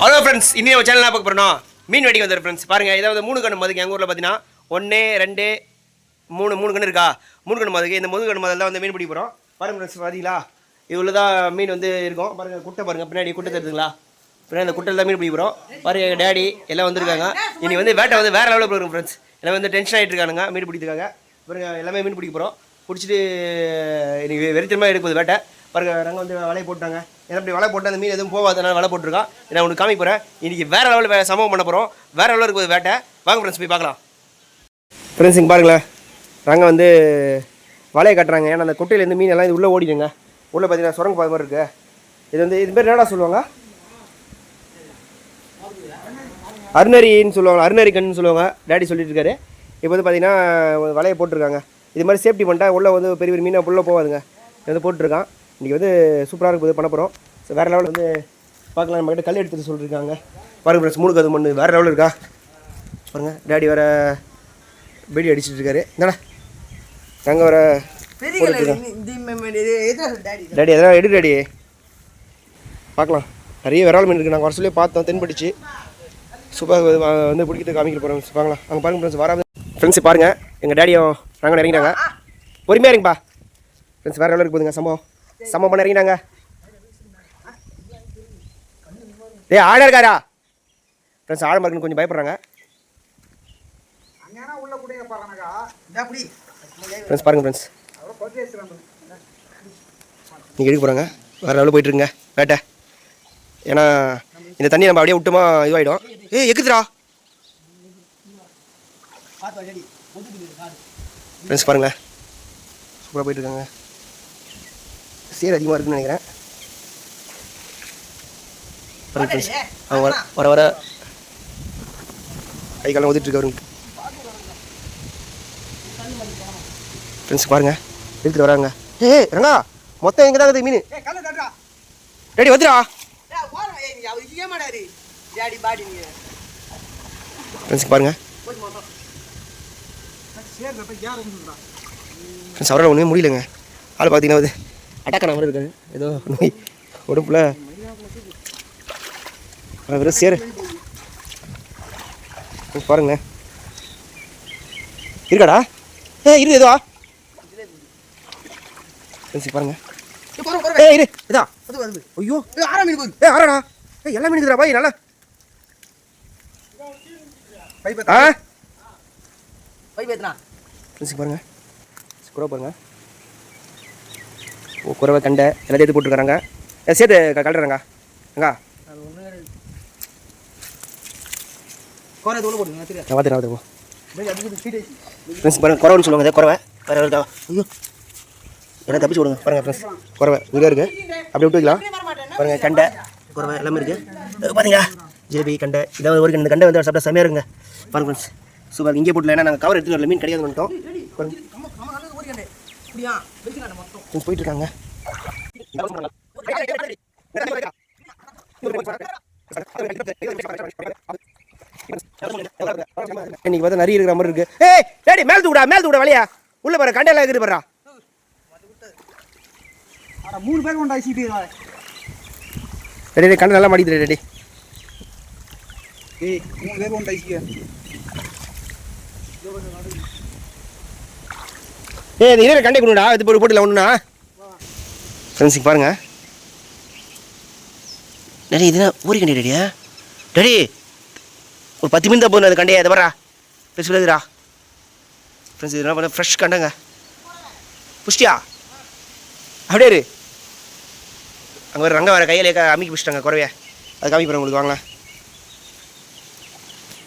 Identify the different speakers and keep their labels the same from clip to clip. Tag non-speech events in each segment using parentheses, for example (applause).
Speaker 1: Hello friends இன்னும் ஒரு channel பார்க்க போகிறோம் மீன் வெடிக்க வந்துடும் ஃப்ரெண்ட்ஸ் பாருங்கள் இதாவது மூணு கண்ணு மதுக்கு எங்கள் ஊரில் பார்த்தீங்கன்னா ஒன்று ரெண்டு மூணு மூணு கண்ணு இருக்கா? மூணு கண்ணு மதுக்கு. இந்த முது கண்ணு மதில் வந்து மீன் பிடிக்க போகிறோம் பாருங்க ஃப்ரெண்ட்ஸ் பார்த்தீங்களா இவ்வளோ தான் மீன் வந்து இருக்கும். பாருங்கள் குட்டை பாருங்கள் பின்னாடி குட்டை தெரியுதுங்களா? பின்னாடி அந்த குட்டையில் தான் மீன் பிடிக்க போகிறோம் பாருங்கள் எங்கள் டேடி எல்லாம் வந்திருக்காங்க. இனி வந்து வேட்டை வந்து வேறு லெவலில் போகிறோம் ஃப்ரெண்ட்ஸ் எல்லாம் வந்து டென்ஷன் ஆகிட்டு இருக்கானுங்க. மீன் பிடிக்கிறதுக்காக. பாருங்க எல்லாமே மீன் பிடிக்க போகிறோம் பிடிச்சிட்டு இன்னைக்கு வெறித்தனமாக எடுக்குது வேட்டை. பாருங்க நாங்கள் வந்து வலையை போட்டாங்க ஏன்னா அப்படி வலை போட்டு அந்த மீன் எதுவும் போகாதனால வலை போட்டிருக்கான். நான் உங்களுக்கு காமிக்க போகிறேன் இன்னைக்கு வேறு லெவலில் சம்பவம் பண்ண போகிறோம் வேறு லெவலில் இருக்குது வேட்டை. வாங்க ஃப்ரெண்ட்ஸ் போய் பார்க்கலாம். ஃப்ரெண்ட்ஸ் இங்கே பாருங்களேன். நாங்கள் வந்து வலையை கட்டுறாங்க. ஏன்னா அந்த குட்டையிலேருந்து மீன் எல்லாம் இது உள்ளே ஓடிடுங்க. உள்ளே பார்த்தீங்கன்னா சுரங்க பாதை மாதிரி இருக்குது இது வந்து இது பேர் என்னடா சொல்லுவாங்க? அருணரின்னு சொல்லுவாங்க. அருணரி கண்ணுன்னு சொல்லுவாங்க. டேடி சொல்லிட்டு இருக்காரு. இப்போ வந்து பார்த்தீங்கன்னா வலையை போட்டிருக்காங்க. இது மாதிரி சேஃப்டி பண்ணிட்டா உள்ளே வந்து பெரிய பெரிய மீனாக உள்ளே போகாதுங்க. இது வந்து போட்டிருக்கான். இன்றைக்கி வந்து சூப்பராக இருக்குது பண்ண போகிறோம் ஸோ வேறு லெவலில் வந்து பார்க்கலாம். நம்மக்கிட்ட கல் எடுத்துட்டு சொல்லியிருக்காங்க பாருங்க ஃப்ரெண்ட்ஸ் மூணு கது மண்ணு. வேறு லெவலில் இருக்கா? பாருங்க டேடி வேறு பீடி அடிச்சிட்டு இருக்காரு. என்னடா நாங்கள் வர டேடி எதனா எடு டேடி பார்க்கலாம். நிறைய விரால் மீன் இருக்குது நாங்கள் வர சொல்லி பார்த்தோம். தென்படிச்சு சூப்பர் வந்து பிடிக்கிறது காமிக்க போகிறோம் பார்க்கலாம். அங்கே பாருங்க ஃப்ரெண்ட்ஸ் வராது. ஃப்ரெண்ட்ஸ் பாருங்கள் எங்கள் டேடியும் நாங்கள் இறங்கிட்டாங்க. பொறுமையாக இருங்கப்பா. ஃப்ரெண்ட்ஸ் வேறு எவ்வளோ இருக்குதுங்க சம்பவம். சம்பவம் பண்ண இறங்கிட்டாங்க டேய் ஆழம் இருக்காரா ஃப்ரெண்ட்ஸ் ஆழம் இருக்குன்னு கொஞ்சம் பயப்படுறாங்க. ஃப்ரெண்ட்ஸ் பாருங்க ஃப்ரெண்ட்ஸ் நீங்கள் எடுக்க போகிறாங்க வேறு லெவலில் போயிட்டுருங்க வேட்டை. ஏன்னா இந்த தண்ணி நம்ம அப்படியே விட்டோமா இதுவாகிடும் ஏய் எக்குதுடா. ஃப்ரெண்ட்ஸ் பாருங்களேன் சூப்பராக போயிட்டுருக்காங்க சேர் அதிகமாக இருக்குன்னு நினைக்கிறேன். அவங்க வர வர வர கை காலம் ஊதிட்டு இருக்கவருங்க ஃப்ரெண்ட்ஸ் பாருங்க. எடுத்துட்டு வராங்க. ஏய் ரங்கா மொத்தம் எங்கே தான் இருக்குது மீன். ரெடி வந்துடா பாருங்க. ஃப்ரெண்ட்ஸ் அவரால் ஒன்றுமே முடியலங்க. ஆள் பார்த்தீங்கன்னா அட்டாக் ஆன மாதிரி இருக்காது. ஏதோ நோய். உடம்புல. வெறும் சேரு. ஃப்ரெண்ட்ஸ் பாருங்க இருக்காடா? ஏ இரு ஃப்ரெண்ட்ஸ் பாருங்க. ஏ இரு இதா. ஐயோ. ஏ ஆறாடா. ஏ எல்லாம் மீன் இருக்குடா பாய் நல்லா. ஆ? ஃப்ரெண்ட்ஸ் பாருங்க. குறவை பாருங்க. குறவை கண்டை எல்லாத்தையும் எடுத்து போட்டுருக்காங்க சேர்த்து க- கலட்டுறாங்க அங்கா நான் பார்த்து நான் பார்த்து ஃப்ரெண்ட்ஸ் பாருங்க குறவைன்னு சொல்லுவாங்க இதே குறவை வேறு இருக்கா ஐயோ என்ன தப்பிச்சு விடுங்க பாருங்க ஃப்ரெண்ட்ஸ் குறவை இங்கே இருக்கு அப்படியே விட்டு வைக்கலாம் பாருங்க கண்டை குறவை எல்லாமே இருக்கு இது பாத்தீங்களா ஜிலேபி கண்டை இதாவது ஒரு இந்த கண்டை வந்து சாப்பிட்டா செமையாக பாருங்க ஃப்ரெண்ட்ஸ் சூப்பர் இங்கே போட்டல ஏன்னா நாங்கள் கவர் எடுத்துட்டு வரல மீன் கிடையாது பண்ணிட்டோம் போயிட்டு இருக்காங்க இன்னைக்கு பார்த்தா நிறைய இருக்கிற மாதிரி இருக்கு. ஏய் டேடி மேல் தூக்குடா மேல் தூக்குடா வழியா. உள்ள பாரு கண்டையெல்லாம் இருக்குது பாரா
Speaker 2: மூணு பேர் கொண்டா சீட்டு
Speaker 1: டேடி கண்டை நல்லா மாட்டிக்கிட்டு டேடி
Speaker 2: ஏய் மூணு பேர் கொண்டா
Speaker 1: ஏ இது இருக்கிற கண்டை கொடுடா இது போட்டு போட்டுல ஒன்றுண்ணா ஃப்ரெண்ட்ஸுக்கு பாருங்க. டேடி இதுதான் ஊரி கண்டி டேடியா டேடி ஒரு பத்து மீன் தான் அது கண்டையா இதை வரா பேச விடாதுடா ஃப்ரெண்ட்ஸ் இதெல்லாம் பண்ண? ஃப்ரெஷ் கண்டங்க. புஷ்டியா? அப்படியே இரு. அங்கே ஒரு ரங்க வர கையில் க அமுக்கி பிடிச்சிட்டாங்க குறவைய அது காமி போகிறேன் உங்களுக்கு வாங்கலாம்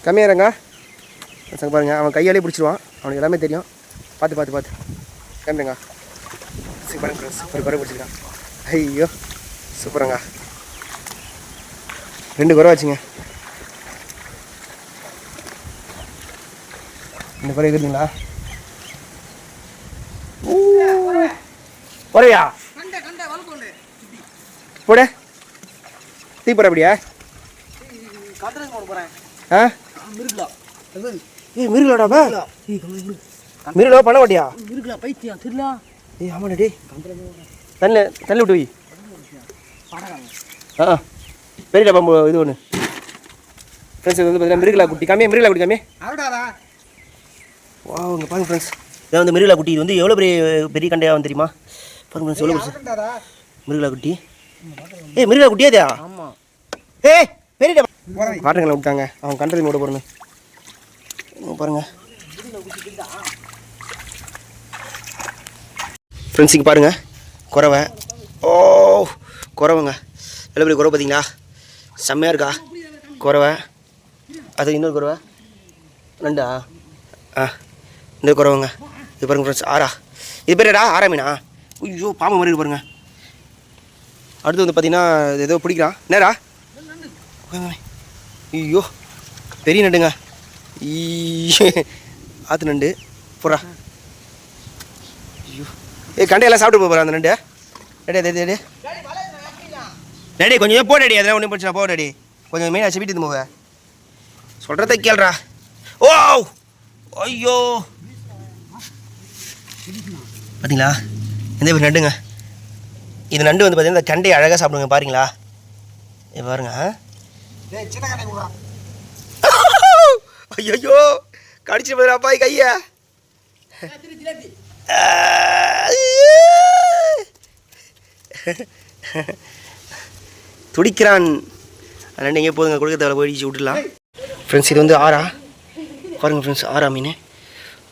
Speaker 1: கம்மியாக இருங்க. சங்க பாருங்க. அவன் கையாலே பிடிச்சிருவான். அவனுக்கு எல்லாமே தெரியும். பார்த்து பார்த்து பார்த்து. கண்டுங்க சரி பாருங்க ஃப்ரெண்ட்ஸ் ஒரு குறை பிடிச்சிக்கிறான் ஐயோ சூப்பருங்க ரெண்டு குறை வச்சுங்க ரெண்டு குறை இருக்குதுங்களா குறையா
Speaker 2: கண்டை கண்டை வளர்க்கொண்டு
Speaker 1: போட தீ போட அப்படியா ஆ
Speaker 2: மிருகலாம்
Speaker 1: ஏய் மிருகலாடாப்பா மிருகலா பண்ண மாட்டியா
Speaker 2: மிருகலாம் பைத்தியம் திருலாம்
Speaker 1: ஏய் ஆமாடா டேய். தண்ணி தண்ணி விட்டு வை.
Speaker 2: படகாங்க
Speaker 1: ஆ பெரிய பாம்பு இது ஒன்று ஃப்ரெண்ட்ஸ் வந்து பார்த்தீங்கன்னா மிருகலா குட்டி. காமியே மிருகலா குட்டி
Speaker 2: அருடாதா?
Speaker 1: வா இங்கே பாருங்க ஃப்ரெண்ட்ஸ் இதான் வந்து மிருகலா குட்டி. இது வந்து எவ்வளோ பெரிய பெரிய கண்டையாக வந்து தெரியுமா? பாருங்க ஃப்ரெண்ட்ஸ் எவ்வளோ
Speaker 2: அருடாதா
Speaker 1: மிருகலா குட்டி. ஏய் மிருகலா குட்டியாதா
Speaker 2: ஆமாம்
Speaker 1: ஏய் பெரிய வாட்டங்களை விட்டாங்க அவன் கண்டது மூட போறணும் பாருங்க. ஃப்ரெண்ட்ஸ் இங்கே பாருங்க. குறவை. ஓ குறவைங்க. எவ்வளோ பெரிய குறவை பார்த்தீங்களா? செம்மையாக இருக்கா? குறவை. அது இன்னொரு குறவை. நண்டா ஆ இந்த குறவைங்க. இது பாருங்க ஃப்ரெண்ட்ஸ் ஆறா. இது பேரடா ஆறா மீனா? ஐயோ பாம்பு மாதிரி இருக்கு பாருங்க. அடுத்து வந்து பார்த்தீங்கன்னா ஏதோ பிடிக்கிறான். நேரா ஐயோ பெரிய நண்டுங்க. ஆற்று நண்டு. புறா ஐயோ. ஏ கண்டையெல்லாம் சாப்பிட்டு போகிறா அந்த நண்டு. டேடே டே டே டேடி கொஞ்சம் போ டேடி அதெல்லாம் ஒன்றும் பிரச்சனை போ டேடி கொஞ்சம் மீன் ஆச்சு வீட்டுக்கு போக சொல்கிறத கேள்றா ஓ ஐயோ! பார்த்தீங்களா எந்த பேர் நண்டுங்க. இது நண்டு வந்து பார்த்தீங்கன்னா இந்த கண்டையை அழகாக சாப்பிடுங்க பாருங்களா. இது பாருங்க ஐயோ! கடிச்சிட்டு போயிடா அப்பாய் கைய. (laughs) துடிக்கிறான். ரெண்டு எங்கே போதுங்க கொடுக்க தேவை போயிடுச்சு விட்டுலாம் ஃப்ரெண்ட்ஸ் இது வந்து ஆறா? பாருங்க ஃப்ரெண்ட்ஸ் ஆறா மீன்.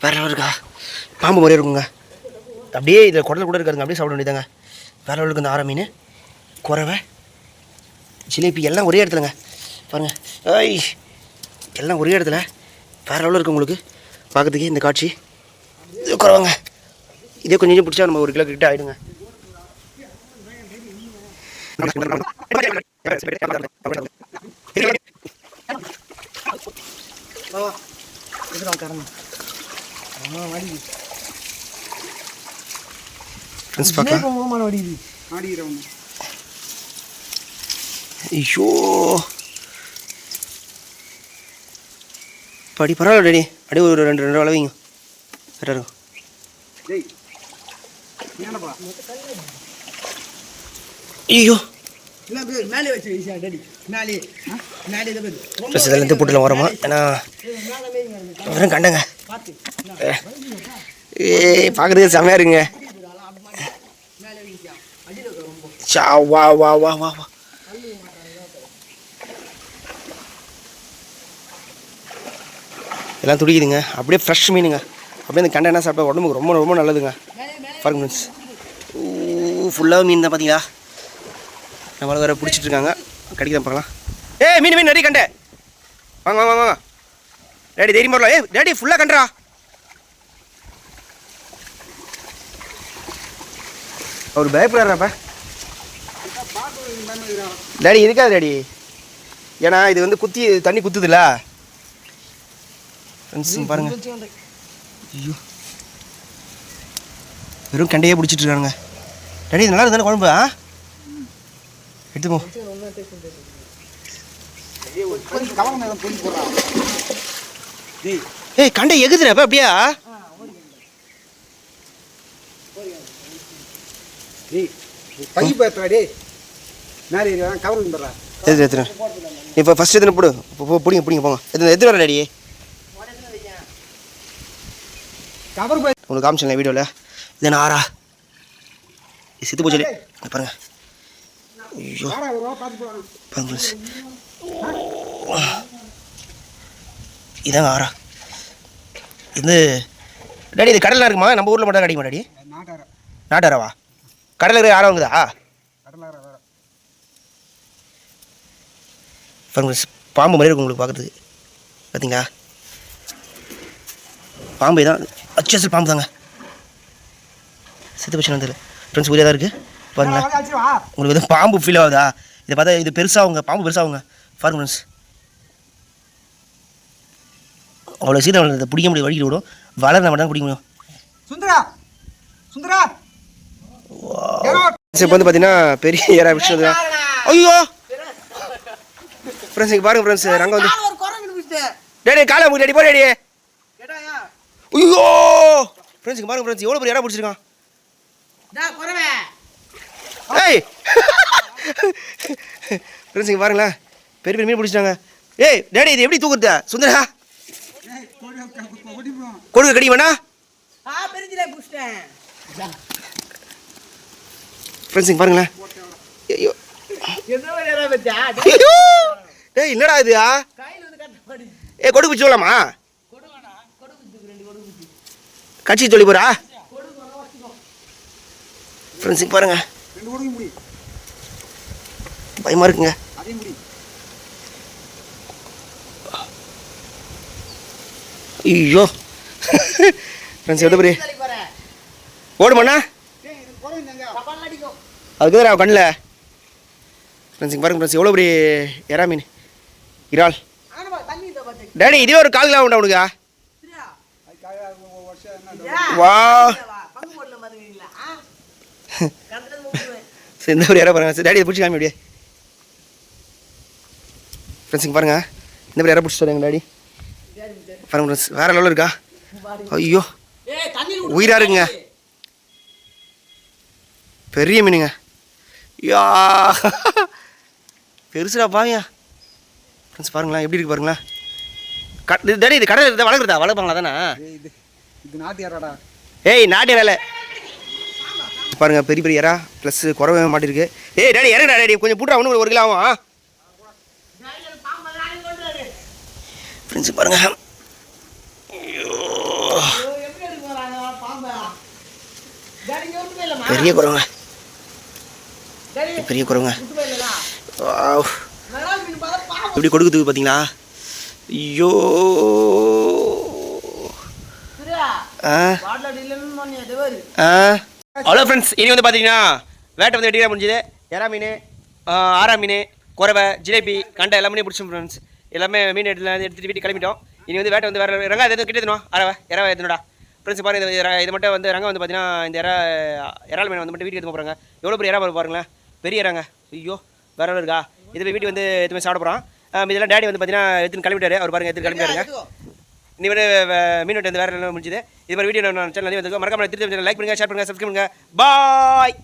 Speaker 1: வேற லெவல் இருக்கா? பாம்பு மாதிரியே இருக்குங்க. அப்படியே இதில் குடல் கூட இருக்காதுங்க. அப்படியே சாப்பிட வேண்டியதாங்க வேற லெவலுக்கு இந்த ஆறா மீன். குறவை. ஜிலேபி எல்லாம் ஒரே இடத்துலங்க. பாருங்க. ஐய் எல்லாம் ஒரே இடத்துல. வேற லெவலில் இருக்குது உங்களுக்கு. பார்க்கறதுக்கே இந்த காட்சி. இது குறவாங்க. இதே கொஞ்சம் கொஞ்சம் பிடிச்சா நம்ம ஒரு கிலோ கிட்ட ஆயிடுங்க. ஐயோ. படி பரவாயில்ல டேடி அப்படியே ஒரு ரெண்டு ரெண்டு அளவிங்க கரெக்டாக இருக்கும். ஐயோ.
Speaker 2: இல்லை பேர்? மேலே வச்சு ஈஸியாக டேடி? மேலே. ஆ மேலே இதை பேர்.
Speaker 1: ப்ளஸ் இதெல்லாம் இருந்து போட்டுலாம் வரமா ஏன்னா கண்டங்க. ஏய் பார்க்குறதுக்கு செம்மையாக
Speaker 2: இருக்கிற ரொம்ப
Speaker 1: சா வா வா வா வா வா. எல்லாம் துடிக்குதுங்க. அப்படியே ஃப்ரெஷ் மீனுங்க. அப்படியே அந்த கண்டை என்ன சாப்பிட்டா உடம்புக்கு ரொம்ப ரொம்ப நல்லதுங்க. பாருங்க மீன்ஸ் ஃபுல்லாக மீன் தான் பார்த்தீங்களா நம்மளை வேறு பிடிச்சிட்டு இருக்காங்க. கடிக்கிறேன் பார்க்கலாம் ஏய் மீன் மீன் நிறைய கண்டே. வாங்க வாங்க வாங்க. டேடி தைரியம் வரலாம் ஏ டேடி ஃபுல்லாக கண்டுறா. அவர் பயப்படுறாப்பா டேடி இருக்காது டேடி ஏன்னா இது வந்து குத்தி தண்ணி குத்துதுல்ல ஃப்ரெண்ட்ஸ் பாருங்க. ஐயோ. வெறும் கண்டையே பிடிச்சிட்டு இருக்கானுங்க டேடி இது நல்லா இருந்தாலும் குழம்பு ஆ?
Speaker 2: போடுறான் டேய்
Speaker 1: ஏய் கண்டை எகுதுறப்ப அப்படியா?
Speaker 2: டேய் பை மேலே ஏறி கவர் வந்துடுறா
Speaker 1: எடுத்து இப்போ ஃபஸ்ட் எத்தனை போடு. போ பிடிங்க பிடிங்க போங்க. எத்தனை எடுத்து வர டேடி
Speaker 2: கவர் பை
Speaker 1: உங்களுக்கு காமிச்சேன் வீடியோவில் இது இது செத்து போச்சு பாருங்க. ஐயோ. பாருங்க. இதாங்க ஆறா. இது டாடி இது கடலில் இருக்குமா? நம்ம ஊரில் மட்டும் கிடைக்குமா டாடி?
Speaker 2: நாட்டார
Speaker 1: நாட்டாராவா கடலில் இருக்கிற ஆறா வாங்குதா பாருங்க. பாம்பு மாதிரி இருக்கும் உங்களுக்கு பார்க்குறதுக்கு. பார்த்தீங்களா பாம்பு தான். அச்சு அசல் பாம்பு தாங்க. செத்து போச்சு தெரியல ஃப்ரெண்ட்ஸ் உரியாக தான் இருக்குது பாருங்களேன். உங்களுக்கு எதுவும் பாம்பு ஃபீல் ஆகுதா? இதை பார்த்தா இது பெருசாகுங்க பாம்பு பெருசாகுங்க பாருங்க ஃப்ரெண்ட்ஸ் அவ்வளோ சீக்கிரம் இதை பிடிக்க முடியும் வடிக்கிட்டு விடும் வளர்ந்த மட்டும் தான் பிடிக்க முடியும்.
Speaker 2: சுந்தரா சுந்தரா.
Speaker 1: இப்போ வந்து பார்த்தீங்கன்னா பெரிய ஏரா விஷயம் ஐயோ! ஃப்ரெண்ட்ஸ் இங்கே பாருங்க ஃப்ரெண்ட்ஸ் ரங்கம் வந்து டேடி காலை முடி டேடி போ டேடி ஐயோ! ஃப்ரெண்ட்ஸ் இங்கே பாருங்க ஃப்ரெண்ட்ஸ் எவ்வளோ பெரிய இடம் பிடிச்சிருக்கான். ஏய். ஃப்ரெண்ட்ஸ் இங்கே பாருங்களேன். பெரிய பெரிய மீன் பிடிச்சிட்டாங்க. ஏய் டேடி இது எப்படி தூக்குறது? சுந்தரா. கொடுக்க கடி வேணா
Speaker 3: ஆ பெருஞ்சிலே புடிச்சிட்டேன்.
Speaker 1: ஃப்ரெண்ட்ஸ் இங்கே பாருங்களேன். ஐயோ. டேய் என்னடா இது
Speaker 3: கையில வந்து கட்ட மாடி
Speaker 1: ஏ கொடுக்க சொல்லலாமா கட்சி சொல்லி போறா? ஃப்ரெண்ட்ஸ் இங்கே பாருங்க.
Speaker 2: ரெண்டு கொடுங்க முடி.
Speaker 1: பயமா இருக்குங்க. ஐயோ. ஃப்ரெண்ட்ஸ் எவ்வளோ பெரிய ஓடுமாண்ணா
Speaker 2: இது
Speaker 1: அதுக்கு தான் கண்ணில். ஃப்ரெண்ட்ஸ் பாருங்க ஃப்ரெண்ட்ஸ் எவ்வளோ பெரிய எறா மீன். இறால். டேடி இதுவே ஒரு கால் கிலோ உண்டா உனக்கு? வா
Speaker 3: வா, பங்கு போடல பாத்துக்கிறீங்களா ஆ கண்டது மூடுவேன்
Speaker 1: சரி இந்த ஒரு இறா பாருங்க. சரி டேடி பிடிச்சி காமி அப்படியே. ஃப்ரெண்ட்ஸ் இங்கே பாருங்க. இந்த மாதிரி இறா பிடிச்சி சொல்லுங்க டாடி. பாருங்க ஃப்ரெண்ட்ஸ் வேற லெவலில் இருக்கா? ஐயோ.
Speaker 3: ஏய் தண்ணி
Speaker 1: உயிரா இருக்குங்க. பெரிய மீனுங்க. யா. பெருசுடா பாவியா. ஃப்ரெண்ட்ஸ் பாருங்களேன் எப்படி இருக்கு பாருங்களேன். க இது டாடி இது கடல் இருந்தால் வளர்க்குறதா? வளர்ப்பாங்களா தானே
Speaker 2: இது நாட்டு யாராடா?
Speaker 1: ஏய் நாட்டிய வேலை. பாருங்க பெரிய பெரிய இறா ப்ளஸ் குறவே மாட்டிருக்கு. ஏய் டேடி இறங்குடா டேடி கொஞ்சம் போட்டுறா ஒன்று ஒரு கிலோ ஆகும் ஃப்ரெண்ட்ஸ் பாருங்க.
Speaker 3: எப்படி எடுக்க போறாங்க பாம்பா டாடி இங்க விட்டு போயிடலாமா
Speaker 1: பெரிய குறவங்க. பெரிய குறவங்க.
Speaker 3: விட்டு போயிடலாம்
Speaker 1: வாவ்.
Speaker 3: நல்லா மீன் பார்த்தா பாம்பு
Speaker 1: எப்படி கொடுக்குது பார்த்தீங்களா ஐயோ ஆ ஆ? ஹலோ ஃப்ரெண்ட்ஸ் இனி வந்து பார்த்தீங்கன்னா வேட்டை வந்து வெட்டியாக முடிஞ்சுது. எறா மீன் ஆறா மீன் குறவை ஜிலேபி கண்டை எல்லாமே பிடிச்சோம் ஃப்ரெண்ட்ஸ் எல்லாமே மீன் எடுத்து எடுத்துகிட்டு வீட்டுக்கு கிளம்பிட்டோம். இனி வந்து வேட்டை வந்து வேறு ரங்கா எதுவும் கிட்ட எத்தணும் அரவை இறவை எத்தணுடா ஃப்ரெண்ட்ஸ் பாருங்க இது இது மட்டும் வந்து ரங்கம் வந்து பார்த்தீங்கன்னா இந்த இறா இறால் மீன் வந்து மட்டும் வீட்டுக்கு எடுத்து போகிறாங்க எவ்வளோ பெரிய இறா பாருங்களேன். பெரிய இறாங்க ஐயோ வேற level இருக்கா? இது போய் வீட்டுக்கு வந்து எதுவுமே சாப்பிட போகிறான் இதெல்லாம் டேடி வந்து பார்த்தீங்கன்னா எடுத்துன்னு கிளம்பிட்டாரு. அவர் பாருங்க எடுத்து கிளம்பிட்டாருங்க. நீ வந்து மீன் வந்து வேறு முடிஞ்சது முடிஞ்சுது. இது மாதிரி வீடியோ நான் சேனல் வந்து மறக்காம திருப்பி லைக் பண்ணுங்கள் ஷேர் பண்ணுங்கள் சப்ஸ்கிரைப் பண்ணுங்க பாய்